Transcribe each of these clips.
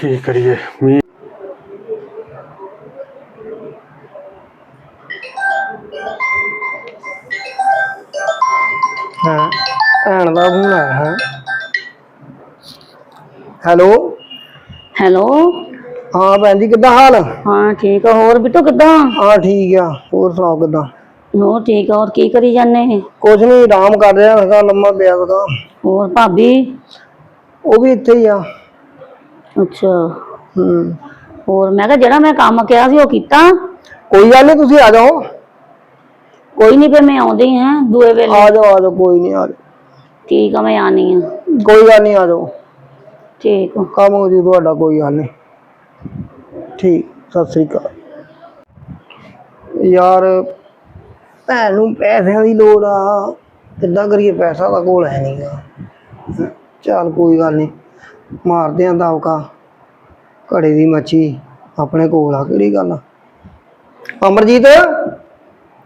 ਕੀ ਕਰੀਏ ਮੀਂਹ ਹਾਂ ਭੈਣ ਦਾ ਫੋਨ ਆਇਆ ਹੈ। ਹੈਲੋ? ਹੈਲੋ? ਹਾਂ ਭੈਣ ਜੀ ਕਿੱਦਾਂ ਹਾਲ? ਹਾਂ ਠੀਕ ਆ। ਹੋਰ ਬਿੱਟੂ ਕਿੱਦਾਂ? ਹਾਂ ਠੀਕ ਆ। ਹੋਰ ਸੁਣਾਓ ਕਿੱਦਾਂ? ਹੋਰ ਠੀਕ ਆ। ਹੋਰ ਕੀ ਕਰੀ ਜਾਂਦੇ? ਕੁਝ ਨਹੀਂ ਆਰਾਮ ਕਰ ਰਿਹਾ ਸੀਗਾ ਲੰਮਾ ਪਿਆ ਸੀਗਾ ਹੋਰ ਭਾਬੀ? ਉਹ ਵੀ ਇੱਥੇ ਹੀ ਆ। ਅੱਛਾ ਹੂੰ। ਹੋਰ ਮੈਂ ਕਿਹਾ ਜਿਹੜਾ ਮੈਂ ਕੰਮ ਕਿਹਾ ਸੀ ਉਹ ਕੀਤਾ? ਕੋਈ ਗੱਲ ਨਹੀਂ ਤੁਸੀਂ ਆ ਜਾਓ। ਕੋਈ ਨਹੀਂ ਫਿਰ ਮੈਂ ਆਉਂਦੀ ਹਾਂ ਦੂਏ ਵੇਲੇ। ਆ ਜਾਓ ਆ ਜਾਓ ਕੋਈ ਨਹੀਂ ਆ ਜਾਓ। ਠੀਕ ਆ ਮੈਂ ਆਣੀ ਆ ਕੋਈ ਗੱਲ ਨਹੀਂ ਆ ਜਾਓ। ਠੀਕ ਆ। ਕੰਮ ਹੋ ਜੂ ਤੁਹਾਡਾ ਕੋਈ ਗੱਲ ਨਹੀਂ ਠੀਕ ਸਤਿ ਸ੍ਰੀ ਅਕਾਲ। ਯਾਰ ਭੈਣ ਨੂੰ ਪੈਸਿਆਂ ਦੀ ਲੋੜ ਆ। ਕਿੱਦਾਂ ਕਰੀਏ ਪੈਸਾ ਤਾਂ ਕੋਲ ਹੈ ਨਹੀਂਗਾ ਚੱਲ ਕੋਈ ਗੱਲ ਨਹੀਂ ਮਾਰਦੇ ਆਂ ਦਵਕਾ ਘੜੇ ਦੀ ਮੱਛੀ ਆਪਣੇ ਕੋਲ ਆ ਕਿਹੜੀ ਗੱਲ ਆ? ਅਮਰਜੀਤ?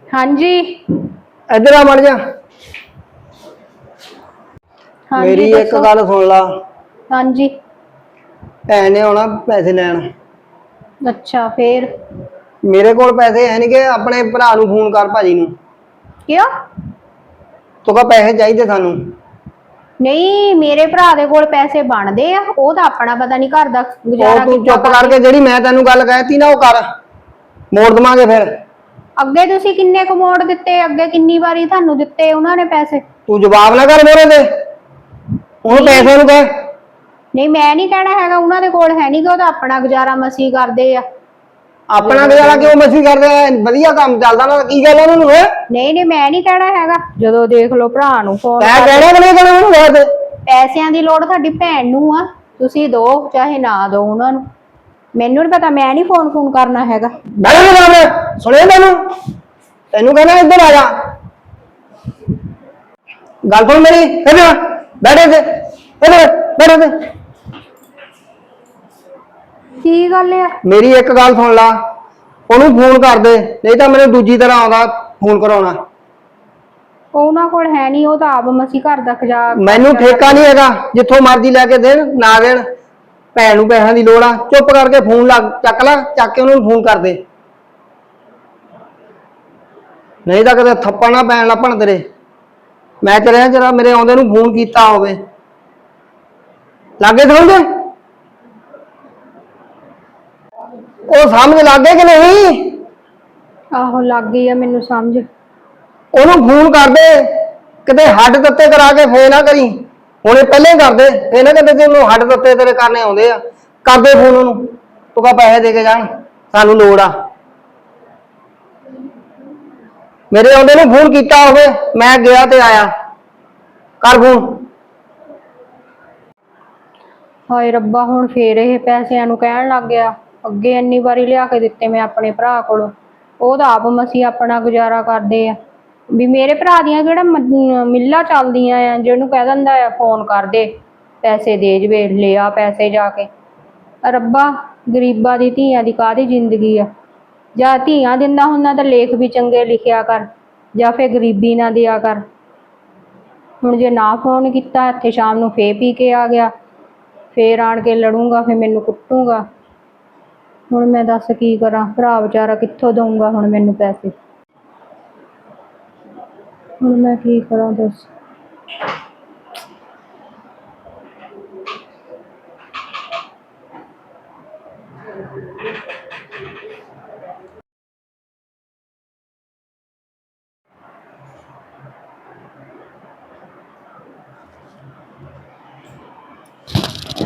ਹਾਂਜੀ। ਇੱਧਰ ਆ ਮੜ ਜਾ। ਹਾਂਜੀ ਮੇਰੀ ਇੱਕ ਦੱਸੋ। ਗੱਲ ਸੁਣ ਲਾ। ਹਾਂਜੀ। ਭੈਣ ਨੇ ਆਉਣਾ ਪੈਸੇ ਲੈਣ। ਅੱਛਾ ਫੇਰ? ਮੇਰੇ ਕੋਲ ਪੈਸੇ ਹੈ ਨਹੀਂਗੇ ਆਪਣੇ ਭਰਾ ਨੂੰ ਫੋਨ ਕਰ ਭਾਜੀ ਨੂੰ। ਕਿਉਂ? ਤੂੰ ਕਹ ਪੈਸੇ ਚਾਹੀਦੇ ਸਾਨੂੰ। ਨਹੀਂ ਮੇਰੇ ਭਰਾ ਦੇ ਕੋਲ ਪੈਸੇ ਬਣਦੇ ਆ ਉਹ ਤਾਂ ਆਪਣਾ ਪਤਾ ਨਹੀਂ ਘਰ ਦਾ ਉਹ ਗੁਜ਼ਾਰਾ ਤੂੰ ਕਿੱਦਾਂ ਚੁੱਪ ਕਰਕੇ ਜਿਹੜੀ ਮੈਂ ਤੈਨੂੰ ਗੱਲ ਕਹਿਤੀ ਨਾ ਉਹ ਕਰ। ਮੋੜ ਦਵਾਂਗੇ ਫਿਰ। ਅੱਗੇ ਤੁਸੀਂ ਕਿੰਨੇ ਕੁ ਮੋੜ ਦਿੱਤੇ ਅੱਗੇ ਕਿੰਨੀ ਵਾਰੀ ਤੁਹਾਨੂੰ ਦਿੱਤੇ ਉਹਨਾਂ ਨੇ ਪੈਸੇ? ਤੂੰ ਜਵਾਬ ਨਾ ਕਰ ਮੇਰੇ ਤੇ। ਉਹਨੂੰ ਪੈਸੇ ਨੂੰ ਕਹਿ। ਨਹੀਂ ਮੈਂ ਨਹੀਂ ਕਹਿਣਾ ਹੈਗਾ ਉਹਨਾਂ ਦੇ ਕੋਲ ਹੈ ਨਹੀਂ ਕਿ ਉਹ ਤਾਂ ਆਪਣਾ ਗੁਜ਼ਾਰਾ ਮਸੀ ਕਰਦੇ ਆ। ਆਪਣਾ ਗੁਜ਼ਾਰਾ ਕਿਉਂ ਮਸੀ ਕਰਦੇ ਆ? ਵਧੀਆ ਕੰਮ ਚੱਲਦਾ ਨਾ ਕੀ ਗੱਲ ਉਹਨਾਂ ਨੂੰ ਹੈ ਨਹੀਂ ਨਹੀਂ ਮੈਂ ਨਹੀਂ ਕਹਿਣਾ ਹੈਗਾ। ਜਦੋਂ ਦੇਖ ਲਓ ਭਰਾ ਨੂੰ ਫੋਨ ਤੈਂ ਕਹਿਣਾ ਕਿ ਨਹੀਂ ਕਹਿਣਾ ਉਹਨੂੰ ਕਹਿ ਦੇ ਪੈਸਿਆਂ ਦੀ ਲੋੜ ਤੁਹਾਡੀ ਭੈਣ ਨੂੰ ਆ। ਤੁਸੀਂ ਦੋ ਚਾਹੇ ਨਾ ਦੋ ਉਹਨਾਂ ਨੂੰ। ਮੈਨੂੰ ਨਹੀਂ ਪਤਾ ਮੈਂ ਨਹੀਂ ਫੋਨ ਫੋਨ ਕਰਨਾ ਹੈਗਾ। ਬੈਠ ਸਾਹਮਣੇ ਸੁਣਿਆ ਤੈਨੂੰ? ਤੈਨੂੰ ਕਹਿੰਦਾ ਇੱਧਰ ਆ ਜਾ। ਗੱਲ ਸੁਣ ਮੇਰੀ ਇੱਧਰ ਬੈਠੇ ਤੇ ਇੱਧਰ ਬੈਠੇ ਤੇ ਕੀ ਗੱਲ ਆ? ਮੇਰੀ ਇੱਕ ਗੱਲ ਸੁਣ ਲਾ। ਉਹਨੂੰ ਫੋਨ ਕਰ ਦੇ ਨਹੀਂ ਤਾਂ ਮੈਨੂੰ ਦੂਜੀ ਤਰ੍ਹਾਂ ਆਉਂਦਾ ਫੋਨ ਕਰਾਉਣਾ। ਉਹਨਾਂ ਕੋਲ ਹੈ ਨਹੀਂ ਉਹ ਤਾਂ ਆਪ ਮਸੀ ਘਰ ਦਾ ਖਜਾ ਮੈਨੂੰ ਠੇਕਾ ਨਹੀਂ ਹੈਗਾ ਜਿੱਥੋਂ ਮਰਜ਼ੀ ਲੈ ਕੇ ਦੇਣ ਨਾ ਦੇਣ। ਭੈਣ ਨੂੰ ਪੈਸਿਆਂ ਦੀ ਲੋੜ ਆ। ਚੁੱਪ ਕਰਕੇ ਫੋਨ ਲਾ ਚੱਕ ਲੈ ਚੱਕ ਕੇ ਉਹਨੂੰ ਫੋਨ ਕਰ ਦੇ। ਨਹੀਂ ਤਾਂ ਕਦੇ ਥੱਪੜ ਨਾ ਪੈਣ ਲੱਪਣ ਤੇਰੇ। ਮੈਂ ਚਲਿਆ ਜਰਾ ਮੇਰੇ ਆਉਂਦੇ ਨੂੰ ਫੋਨ ਕੀਤਾ ਹੋਵੇ। ਲਾਗੇ ਸਮਝ ਉਹ ਸਮਝ ਲੱਗੇ ਕਿ ਨਹੀਂ? ਆਹੋ ਲੱਗ ਗਈ ਆ ਮੈਨੂੰ ਸਮਝ। ਉਹਨੂੰ ਫੋਨ ਕਰ ਦੇ ਕਿਤੇ ਹੱਡ ਦਿੱਤੇ ਕਰਾ ਕੇ ਫੇਰ ਨਾ ਕਰੀ। ਹੁਣੇ ਪਹਿਲੇ ਹੀ ਕਰ ਦੇ ਫੇਰ ਨਾ ਕਿਤੇ ਤੈਨੂੰ ਹੱਡ ਦਿੱਤੇ ਤੇਰੇ ਕਰਨੇ ਆਉਂਦੇ ਆ। ਕਰ ਦੇ ਫੋਨ ਉਹਨੂੰ ਤੂੰ ਕਹ ਪੈਸੇ ਦੇ ਕੇ ਜਾਣ ਸਾਨੂੰ ਲੋੜ ਆ। ਮੇਰੇ ਆਉਂਦੇ ਨੂੰ ਫੋਨ ਕੀਤਾ ਹੋਵੇ ਮੈਂ ਗਿਆ ਤੇ ਆਇਆ। ਕਰ ਫੋਨ। ਹਾਏ ਰੱਬਾ ਹੁਣ ਫੇਰ ਇਹ ਪੈਸਿਆਂ ਨੂੰ ਕਹਿਣ ਲੱਗ ਗਿਆ। ਅੱਗੇ ਇੰਨੀ ਵਾਰੀ ਲਿਆ ਕੇ ਦਿੱਤੇ ਮੈਂ ਆਪਣੇ ਭਰਾ ਕੋਲੋਂ। ਉਹ ਤਾਂ ਆਪ ਮਸੀ ਆਪਣਾ ਗੁਜ਼ਾਰਾ ਕਰਦੇ ਆ। ਵੀ ਮੇਰੇ ਭਰਾ ਦੀਆਂ ਕਿਹੜਾ ਮ- ਮਿੱਲਾਂ ਚੱਲਦੀਆਂ ਆ, ਜਿਹਨੂੰ ਕਹਿ ਦਿੰਦਾ ਆ, ਫੋਨ ਕਰ ਦੇ, ਪੈਸੇ ਦੇ ਜਵੇ ਲਿਆ ਪੈਸੇ ਜਾ ਕੇ। ਰੱਬਾ, ਗਰੀਬਾਂ ਦੀ ਧੀਆਂ ਦੀ ਕਾਹਦੀ ਜ਼ਿੰਦਗੀ ਆ? ਜਾਂ ਧੀਆਂ ਦਿੰਦਾ ਹੁੰਦਾ ਤਾਂ ਲੇਖ ਵੀ ਚੰਗੇ ਲਿਖਿਆ ਕਰ, ਜਾਂ ਫਿਰ ਗਰੀਬੀ ਨਾ ਦਿਆ ਕਰ। ਹੁਣ ਜੇ ਨਾ ਫੋਨ ਕੀਤਾ, ਇੱਥੇ ਸ਼ਾਮ ਨੂੰ ਫੇਰ ਪੀ ਕੇ ਆ ਗਿਆ। ਫੇਰ ਆਣ ਕੇ ਲੜੂੰਗਾ, ਫੇਰ ਮੈਨੂੰ ਕੁੱਟੂਗਾ। ਹੁਣ ਮੈਂ ਦੱਸ ਕੀ ਕਰਾਂ? ਭਰਾ ਵਿਚਾਰਾ ਕਿੱਥੋਂ ਦਊਂਗਾ ਹੁਣ ਮੈਨੂੰ ਪੈਸੇ? ਹੁਣ ਮੈਂ ਕੀ ਕਰਾਂ ਦੱਸ?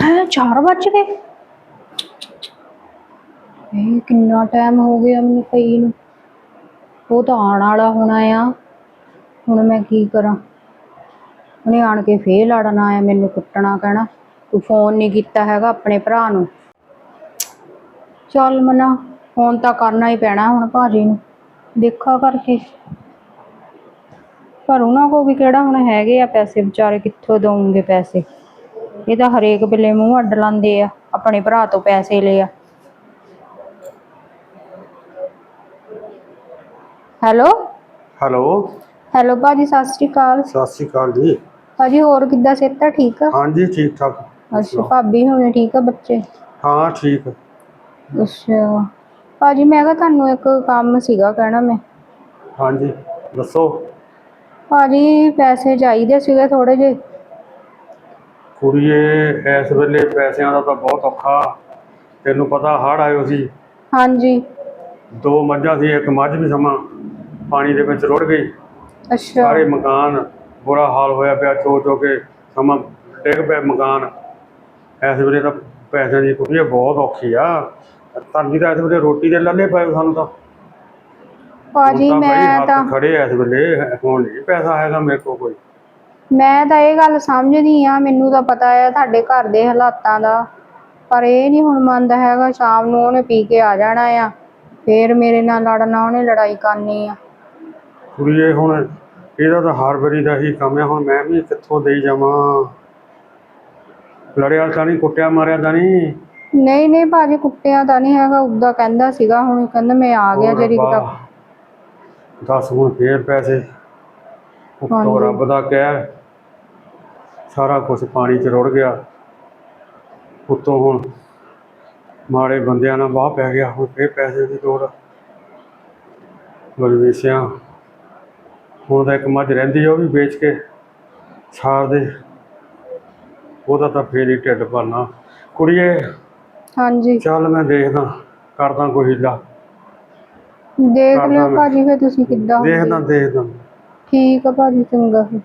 ਹੈ 4 ਵੱਜ ਗਏ? ਇਹ ਕਿੰਨਾ ਟਾਈਮ ਹੋ ਗਿਆ ਮੈਨੂੰ ਪਈ ਨੂੰ। ਉਹ ਤਾਂ ਆਉਣ ਵਾਲਾ ਹੋਣਾ ਆ। ਹੁਣ ਮੈਂ ਕੀ ਕਰਾਂ? ਉਹਨੇ ਆਣ ਕੇ ਫੇਰ ਲੜਨਾ ਆ, ਮੈਨੂੰ ਕੁੱਟਣਾ ਕਹਿਣਾ। ਤੂੰ ਫੋਨ ਨਹੀਂ ਕੀਤਾ ਹੈਗਾ ਆਪਣੇ ਭਰਾ ਨੂੰ। ਚੱਲ ਮਨਾ ਫੋਨ ਤਾਂ ਕਰਨਾ ਹੀ ਪੈਣਾ ਹੁਣ ਭਾਜੀ ਨੂੰ। ਦੇਖਾ ਕਰਕੇ। ਪਰ ਉਹਨਾਂ ਕੋ ਵੀ ਕਿਹੜਾ ਹੁਣ ਹੈਗੇ ਆ ਪੈਸੇ, ਵਿਚਾਰੇ ਕਿੱਥੋਂ ਦਊਂਗੇ ਪੈਸੇ? ਇਹ ਤਾਂ ਹਰੇਕ ਵੇਲੇ ਮੂੰਹ ਅੱਡ ਲਾਂਦੇ ਆ, ਆਪਣੇ ਭਰਾ ਤੋਂ ਪੈਸੇ ਲਏ ਹੈਲੋ? ਹੈਲੋ? ਹੈਲੋ ਭਾਜੀ ਸਤਿ ਸ਼੍ਰੀ ਅਕਾਲ। ਸਤਿ ਸ਼੍ਰੀ ਅਕਾਲ ਜੀ। ਭਾਜੀ ਹੋਰ ਕਿੱਦਾਂ ਸਿਹਤ ਤਾਂ ਠੀਕ ਆ? ਹਾਂਜੀ ਠੀਕ ਠਾਕ। ਅੱਛਾ ਭਾਬੀ ਹੁਣੇ ਠੀਕ ਆ ਬੱਚੇ? ਹਾਂ ਠੀਕ। ਅੱਛਾ। ਭਾਜੀ ਮੈਂ ਕਿਹਾ ਤੁਹਾਨੂੰ ਇੱਕ ਕੰਮ ਸੀਗਾ ਕਹਿਣਾ ਮੈਂ। ਹਾਂਜੀ ਦੱਸੋ। ਭਾਜੀ ਪੈਸੇ ਚਾਹੀਦੇ ਸੀਗੇ ਥੋੜੇ ਜਿਹੇ। ਕੁੜੀਏ ਇਸ ਵੇਲੇ ਪੈਸਿਆਂ ਦਾ ਤਾਂ ਬਹੁਤ ਔਖਾ। ਤੈਨੂੰ ਪਤਾ ਹੜ੍ਹ ਆਇਓ ਸੀ। ਹਾਂਜੀ। ਦੋ ਮੱਝਾਂ ਸੀ ਇੱਕ ਮੱਝ ਵੀ ਸਮਾਂ ਪਾਣੀ ਦੇ ਵਿੱਚ ਰੁੜ ਗਈ। ਅੱਛਾ। ਸਾਰੇ ਮਕਾਨ ਬੁਰਾ ਹਾਲ ਹੋਇਆ ਪਿਆ ਚੋ ਚੋ ਕੇ ਸਮਾਂ ਡਿੱਗ ਪਿਆ ਮਕਾਨ। ਇਸ ਵੇਲੇ ਤਾਂ ਪੈਸਿਆਂ ਦੀ ਕੁੜੀਏ ਬਹੁਤ ਔਖੀ ਆ। ਤਰਜੀ ਤਾਂ ਇਸ ਵੇਲੇ ਰੋਟੀ ਦੇ ਲੱਲੇ ਪਏ ਸਾਨੂੰ ਤਾਂ। ਭਾਜੀ ਹੁਣ ਤਾਂ ਬਈ ਮੈਂ ਹੱਥ ਤਾਂ ਖੜੇ ਆ ਇਸ ਵੇਲੇ ਹੁਣ ਨਹੀਂ ਪੈਸਾ ਹੈਗਾ ਮੇਰੇ ਕੋਲ ਕੋਈ। ਮੈਂ ਤਾਂ ਇਹ ਗੱਲ ਸਮਝਦੀ ਆ ਮੈਨੂੰ ਤਾਂ ਪਤਾ ਹੈ ਤੁਹਾਡੇ ਘਰ ਦੇ ਹਾਲਾਤਾਂ ਦਾ। ਪਰ ਇਹ ਨਹੀਂ ਹੁਣ ਮੰਨਦਾ ਹੈਗਾ ਸ਼ਾਮ ਨੂੰ ਉਹਨੇ ਪੀ ਕੇ ਆ ਜਾਣਾ ਆ। ਫੇਰ ਮੇਰੇ ਨਾਲ ਲੜਨਾ ਉਹਨੇ ਲੜਾਈ ਕਰਨੀ ਆ। ਕੁੜੀਏ ਹੁਣ ਇਹਦਾ ਤਾਂ ਹਰ ਵਾਰੀ ਦਾ ਹੀ ਕੰਮ ਹੈ ਹੁਣ ਮੈਂ ਵੀ ਕਿੱਥੋਂ ਦੇਈ ਜਾਵਾਂ? ਲੜਿਆ ਤਾਂ ਨਹੀਂ ਕੁੱਟਿਆ ਮਾਰਿਆ ਤਾਂ ਨਹੀਂ? ਨਹੀਂ ਨਹੀਂ ਭਾਜੀ ਕੁੱਟਿਆ ਤਾਂ ਨਹੀਂ ਹੈਗਾ ਉਦਾਂ ਕਹਿੰਦਾ ਸੀਗਾ ਹੁਣ ਕਹਿੰਦਾ ਮੈਂ ਆ ਗਿਆ ਜਰੀ ਤੱਕ ਦਸ ਹੁਣ ਫੇਰ ਪੈਸੇ। ਉੱਤੋਂ ਹਾਂਜੀ। ਰੱਬ ਦਾ ਕਹਿ ਸਾਰਾ ਕੁਝ ਪਾਣੀ 'ਚ ਰੁੜ ਗਿਆ। ਉੱਤੋਂ ਹੁਣ ਮਾੜੇ ਬੰਦਿਆਂ ਨਾਲ ਵਾਹ ਪੈ ਗਿਆ ਹੁਣ ਫੇਰ ਪੈਸੇ ਦੀ ਲੋੜ ਬਲਵੇਸ਼ਿਆਂ ਹੁਣ ਤਾਂ ਇੱਕ ਮੱਝ ਰਹਿੰਦੀ ਆ ਉਹ ਵੀ ਵੇਚ ਕੇ ਛਾੜ ਦੇ। ਉਹਦਾ ਤਾਂ ਫੇਰ ਹੀ ਢਿੱਡ ਭਰਨਾ। ਕੁੜੀਏ ਹਾਂਜੀ। ਚੱਲ ਮੈਂ ਦੇਖਦਾ ਕਰਦਾ ਕੋਈ ਹੀਲਾ। ਦੇਖ ਲਿਓ। ਭਾਜੀ ਫਿਰ ਤੁਸੀਂ ਕਿੱਦਾਂ ਹੁੰਦੇ। ਦੇਖਦਾ ਦੇਖਦਾ। ਠੀਕ ਆ ਭਾਜੀ ਚੰਗਾ ਫਿਰ।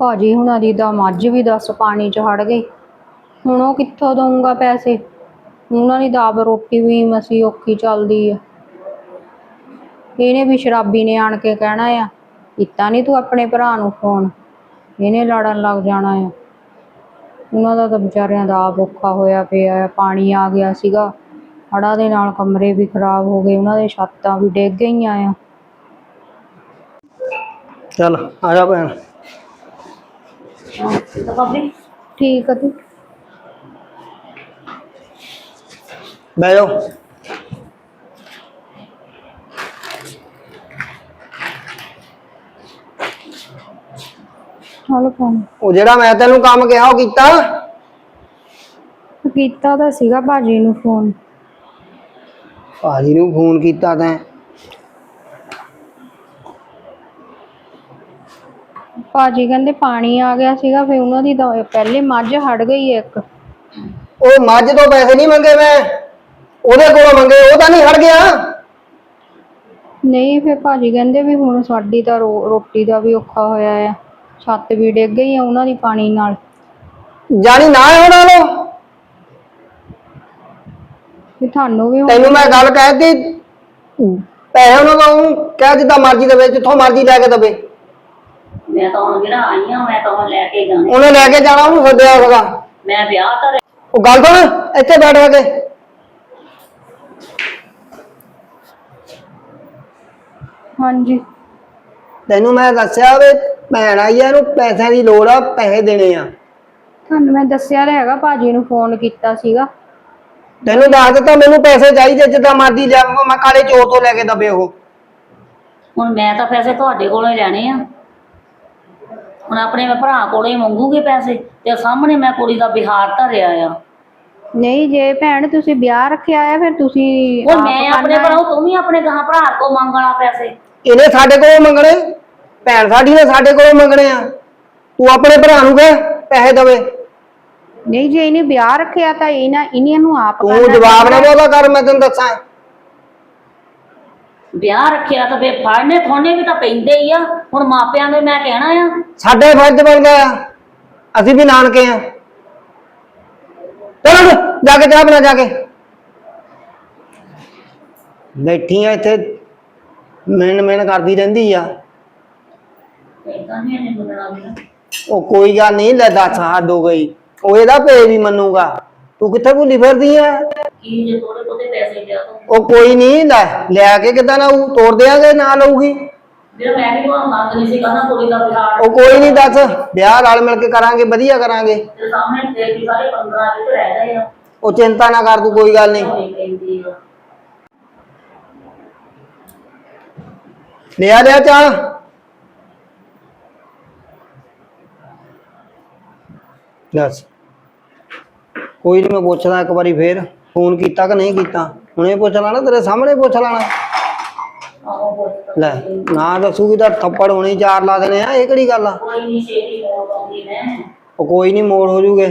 ਭਾਜੀ ਹੁਣਾਂ ਦੀ ਤਾਂ ਮੱਝ ਵੀ ਦੱਸ ਪਾਣੀ 'ਚ ਹੜ ਗਈ। ਹੁਣ ਉਹ ਕਿੱਥੋਂ ਦਊਂਗਾ ਪੈਸੇ? ਉਹਨਾਂ ਦੀ ਤਾਂ ਆਪ ਰੋਟੀ ਵੀ ਮਸੀ ਔਖੀ ਚੱਲਦੀ ਆ। ਇਹਨੇ ਵੀ ਸ਼ਰਾਬੀ ਨੇ ਆਣ ਕੇ ਕਹਿਣਾ ਆ, ਕੀਤਾ ਨਹੀਂ ਤੂੰ ਆਪਣੇ ਭਰਾ ਨੂੰ ਫੋਨ ਇਹਨੇ ਲੜਨ ਲੱਗ ਜਾਣਾ ਆ। ਉਹਨਾਂ ਦਾ ਤਾਂ ਵਿਚਾਰਿਆਂ ਦਾ ਆਪ ਔਖਾ ਹੋਇਆ ਪਿਆ ਆ, ਪਾਣੀ ਆ ਗਿਆ ਸੀਗਾ। ਹੜ੍ਹਾਂ ਦੇ ਨਾਲ ਕਮਰੇ ਵੀ ਖਰਾਬ ਹੋ ਗਏ, ਉਹਨਾਂ ਦੇ ਛੱਤਾਂ ਵੀ ਡਿੱਗ ਗਈਆਂ ਆ। ਚੱਲ, ਆ ਜਾ ਭੈਣ। ਤਾਂ ਭਾਬੀ ਠੀਕ ਆ ਤੂੰ ਬਹਿ ਜਾਓ। ਚਲ ਫੋਨ। ਉਹ ਜਿਹੜਾ ਮੈਂ ਤੈਨੂੰ ਕੰਮ ਕਿਹਾ ਉਹ ਕੀਤਾ? ਕੀਤਾ ਤਾਂ ਸੀਗਾ ਭਾਜੀ ਨੂੰ ਫੋਨ। ਭਾਜੀ ਨੂੰ ਫੋਨ ਕੀਤਾ ਤੈਂ। ਭਾਜੀ ਕਹਿੰਦੇ ਪਾਣੀ ਆ ਗਿਆ ਸੀਗਾ ਫਿਰ ਉਹਨਾਂ ਦੀ ਤਾਂ ਪਹਿਲੇ ਮੱਝ ਹੜ ਗਈ ਇੱਕ। ਉਹ ਮੱਝ ਤੋਂ ਪੈਸੇ ਨਹੀਂ ਮੰਗੇ ਮੈਂ ਉਹਦੇ ਕੋਲੋਂ ਮੰਗੇ ਉਹ ਤਾਂ ਨਹੀਂ ਹਟ ਗਿਆ। ਨਹੀਂ ਫਿਰ ਭਾਜੀ ਕਹਿੰਦੇ ਵੀ ਹੁਣ ਸਾਡੀ ਤਾਂ ਰੋ- ਰੋਟੀ ਦਾ ਵੀ ਔਖਾ ਹੋਇਆ ਆ। ਛੱਤ ਵੀ ਡਿੱਗ ਗਈ ਆ ਉਹਨਾਂ ਦੀ ਪਾਣੀ ਨਾਲ। ਜਾਣੀ ਨਾ ਹੈ ਉਹਨਾਂ ਨੂੰ। ਵੀ ਤੁਹਾਨੂੰ ਵੀ ਹੁਣ ਤੈਨੂੰ ਮੈਂ ਗੱਲ ਕਹਿਤੀ ਪੈਸੇ ਉਹਨਾਂ ਨੂੰ ਕਹਿ ਜਿੱਦਾਂ ਮਰਜ਼ੀ ਦੇਵੇ ਜਿੱਥੋਂ ਮਰਜ਼ੀ ਲੈ ਕੇ ਦੇਵੇ। ਮੈਂ ਤਾਂ ਹੁਣ ਜਿਹੜਾ ਆਈ ਆ ਮੈਂ ਤਾਂ ਹੁਣ ਲੈ ਕੇ ਜਾਣਾ। ਉਹਨੇ ਲੈ ਕੇ ਜਾਣਾ ਉਹਨੂੰ ਸੱਦਿਆ ਹੋਗਾ ਮੈਂ ਵਿਆਹ ਤਾਂ ਉਹ ਗੱਲ ਸੁਣ ਇੱਥੇ ਬੈਠ ਕੇ। ਹਾਂਜੀ। ਤੈਨੂੰ ਮੈਂ ਦੱਸਿਆ ਵੀ ਭੈਣ ਆਈ ਆ ਇਹਨੂੰ ਪੈਸਿਆਂ ਦੀ ਲੋੜ ਆ ਪੈਸੇ ਦੇਣੇ ਆ। ਤੁਹਾਨੂੰ ਮੈਂ ਦੱਸਿਆ ਤਾਂ ਹੈਗਾ ਭਾਜੀ ਨੂੰ ਫੋਨ ਕੀਤਾ ਸੀਗਾ। ਤੈਨੂੰ ਦੱਸ ਦਿੱਤਾ ਮੈਨੂੰ ਪੈਸੇ ਚਾਹੀਦੇ ਜਿੱਦਾਂ ਮਰਜ਼ੀ ਲੈ ਆਊਂਗਾ, ਮੈਂ ਕਾਲੇ ਚੋਰ ਤੋਂ ਲੈ ਕੇ ਦਵੇ ਉਹ। ਹੁਣ ਮੈਂ ਤਾਂ ਪੈਸੇ ਤੁਹਾਡੇ ਕੋਲੋਂ ਹੀ ਲੈਣੇ ਆ। ਹੁਣ ਆਪਣੇ ਮੈਂ ਭਰਾ ਕੋਲੋਂ ਹੀ ਮੰਗੂਗੀ ਪੈਸੇ ਤੇ ਸਾਹਮਣੇ ਮੈਂ ਕੁੜੀ ਦਾ ਬਿਹਾਰ ਧਰਿਆ ਆ। ਨਹੀਂ ਜੇ ਭੈਣ ਤੁਸੀਂ ਵਿਆਹ ਰੱਖਿਆ ਆ ਫਿਰ ਤੁਸੀਂ ਆਪ ਮੈਂ ਆਪਣੇ ਕਰਨਾ। ਹੈ। ਭਰਾ ਤੂੰ ਵੀ ਆਪਣੇ ਗਾਂ ਭਰਾ ਕੋਲ ਮੰਗਣਾ ਪੈਸੇ। ਇਹਨੇ ਸਾਡੇ ਕੋਲੋਂ ਮੰਗਣੇ ਭੈਣ ਸਾਡੀ ਨੇ ਸਾਡੇ ਕੋਲੋਂ ਮੰਗਣੇ ਆ। ਤੂੰ ਆਪਣੇ ਭਰਾ ਨੂੰ ਕਹਿ ਪੈਸੇ ਦਵੇ। ਨਹੀਂ ਜੇ ਇਹਨੇ ਵਿਆਹ ਰੱਖਿਆ ਤਾਂ ਇਹਨਾਂ ਇਹਨਾਂ ਨੂੰ ਆਪ ਤੂੰ ਕਰਨਾ। ਜਵਾਬ ਨਾ ਚਾਹੀਦਾ। ਕਰ ਮੈਂ ਤੈਨੂੰ ਦੱਸਾਂ। ਵਿਆਹ ਰੱਖਿਆ ਤਾਂ ਫੇਰ ਫੜਨੇ ਥੋਨੇ ਵੀ ਤਾਂ ਪੈਂਦੇ ਹੀ ਆ। ਹੁਣ ਮਾਪਿਆਂ ਦੇ ਮੈਂ ਕਹਿਣਾ ਆ। ਸਾਡੇ ਫਰਜ਼ ਬਣਦਾ ਆ। ਅਸੀਂ ਵੀ ਨਾਨਕੇ ਆ। ਚਲੋ ਜਾ ਕੇ ਚਾਹ ਬਣਾ ਜਾ ਕੇ। ਬੈਠੀ ਆ ਇੱਥੇ ਮਿਹਨ ਮਿਹਨ ਕਰਦੀ ਰਹਿੰਦੀ ਆ। ਨਹੀਂ ਇਹਨੇ ਉਹ ਕੋਈ ਗੱਲ ਨਹੀਂ ਲੈ ਦੱਸ ਹੱਦ ਹੋ ਗਈ। ਉਹ ਇਹਦਾ ਪੇ ਵੀ ਮੰਨੂਗਾ। ਤੂੰ ਕਿੱਥੇ ਭੁੱਲੀ ਫਿਰਦੀ ਆ? ਕੀ ਜੇ ਥੋੜੇ ਬਹੁਤੇ ਪੈਸੇ ਲਿਆ ਤੂੰ ਉਹ ਕੋਈ ਨਹੀਂ ਲੈ ਲਿਆ ਕੇ ਕਿਦਾਂ ਨਾ ਉਹ ਤੋੜ ਦਿਆਂਗੇ ਨਾ ਲਊਗੀ ਜਿਹੜਾ ਮੈਂ ਵੀ ਤੁਹਾਨੂੰ ਮੰਗ ਨਹੀਂ ਸੀ ਕਹਿੰਦਾ ਕੁੜੀ ਦਾ ਬਿਹਾਰ ਉਹ ਕੋਈ ਨਹੀਂ ਦੱਸ। ਵਿਆਹ ਰਲ ਮਿਲ ਕੇ ਕਰਾਂਗੇ ਵਧੀਆ ਕਰਾਂਗੇ। ਤੇ ਸਾਹਮਣੇ ਦੇ ਵੀ ਸਾਰੇ 15 ਵਿੱਚ ਰਹਿ ਗਏ ਆ। ਉਹ ਚਿੰਤਾ ਨਾ ਕਰ ਤੂੰ ਕੋਈ ਗੱਲ ਨਹੀਂ। ਪੈਂਦੀ ਆ। ਲਿਆ ਲਿਆ ਚਾਹ। ਦੱਸ। ਕੋਈ ਨਹੀਂ ਮੈਂ ਪੁੱਛਦਾ ਇੱਕ ਵਾਰੀ ਫੇਰ। ਫੋਨ ਕੀਤਾ ਕਿ ਨਹੀਂ ਕੀਤਾ? ਹੁਣੇ ਪੁੱਛ ਲੈਣਾ ਤੇਰੇ ਸਾਹਮਣੇ ਪੁੱਛ ਲੈਣਾ। ਲੈ ਨਾ ਦੱਸੂਗੀ ਤਾਂ ਥੱਪੜ ਹੋਣੀ ਚਾਰ ਲਾ ਦੇਣੇ ਆ ਇਹ ਕਿਹੜੀ ਗੱਲ ਆ? ਕੋਈ ਨਹੀਂ ਛੇਤੀ ਮੋੜ ਆਉਂਦੀ ਮੈਂ। ਉਹ ਕੋਈ ਨਹੀਂ ਮੋੜ ਹੋ ਜੂਗੇ।